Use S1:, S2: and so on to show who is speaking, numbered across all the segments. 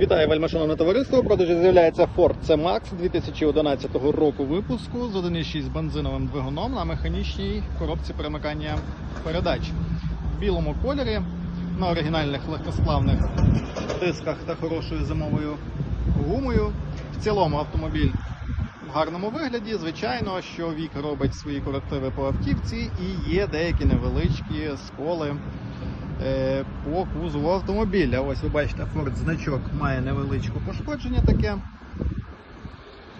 S1: Вітаю, вельмишановне товариство. Продажі з'являється Ford C-Max 2011 року випуску з 1,6 бензиновим двигуном на механічній коробці перемикання передач в білому кольорі на оригінальних легкосплавних дисках та хорошою зимовою гумою. В цілому автомобіль в гарному вигляді. Звичайно, що вік робить свої корективи по автівці і є деякі невеличкі сколи по кузову автомобіля. Ось ви бачите, Ford значок має невеличке пошкодження таке.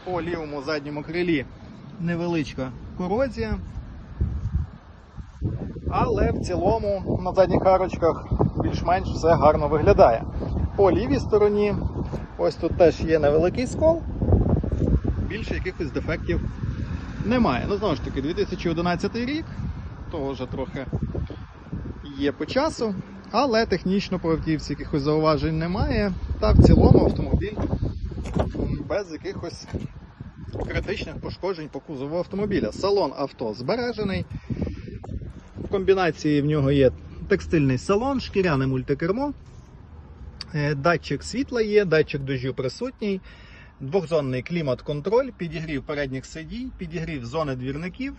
S1: По лівому задньому крилі невеличка корозія. Але в цілому на задніх арочках більш-менш все гарно виглядає. По лівій стороні, ось тут теж є невеликий скол. Більше якихось дефектів немає. Ну, знову ж таки, 2011 рік, то вже трохи є по часу, але технічно по якихось зауважень немає. Та в цілому автомобіль без якихось критичних пошкоджень по кузову автомобіля. Салон авто збережений. В комбінації в нього є текстильний салон, шкіряне мультикермо, е, датчик світла є, датчик дощу присутній, двохзонний клімат-контроль, підігрів передніх сидінь, підігрів зони двірників.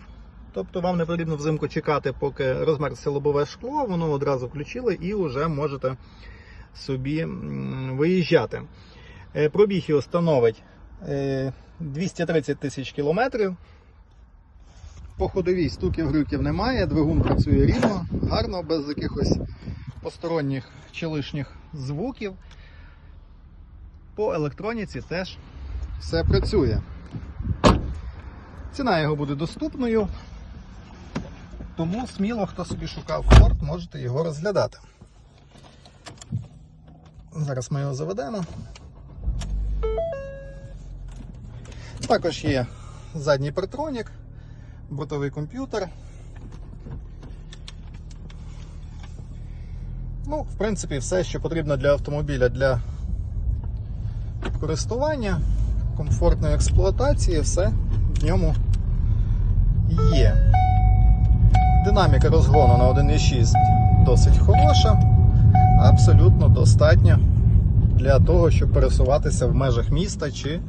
S1: Тобто вам не потрібно взимку чекати, поки розмерзся лобове шкло, воно одразу включили і вже можете собі виїжджати. Е, Пробіг його становить е, 230 тисяч кілометрів. По ходовій стуків грюків немає, двигун працює рівно, гарно, без якихось посторонніх чи лишніх звуків. По електроніці теж все працює. Ціна його буде доступною. Тому сміло, хто собі шукав Ford, можете його розглядати. Зараз ми його заведемо. Також є задній партронік, бортовий комп'ютер. Ну, в принципі, все, що потрібно для автомобіля для користування, комфортної експлуатації, все в ньому є. Динаміка розгону на 1,6 досить хороша, абсолютно достатньо для того, щоб пересуватися в межах міста чи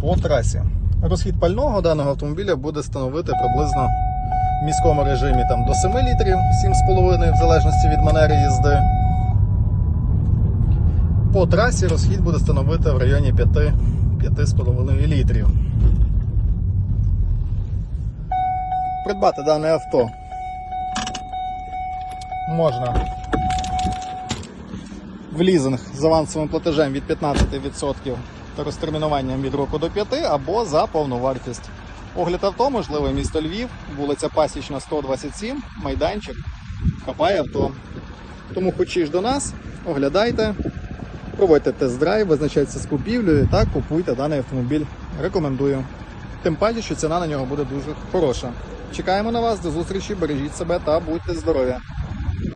S1: по трасі. Розхід пального даного автомобіля буде становити приблизно в міському режимі там, до 7 літрів, 7,5 в залежності від манери їзди. По трасі розхід буде становити в районі 5 5,5 літрів. Придбати дане авто можна в лізинг з авансовим платежем від 15% та розтермінуванням від року до 5 або за повну вартість. Огляд авто можливий місто Львів, вулиця Пасічна, 127, майданчик, хапає авто. Тому хочеш до нас, оглядайте, проводьте тест-драйв, визначайтеся з купівлею та купуйте даний автомобіль. Рекомендую. Тим паче, що ціна на нього буде дуже хороша. Чекаємо на вас, до зустрічі, бережіть себе та будьте здорові!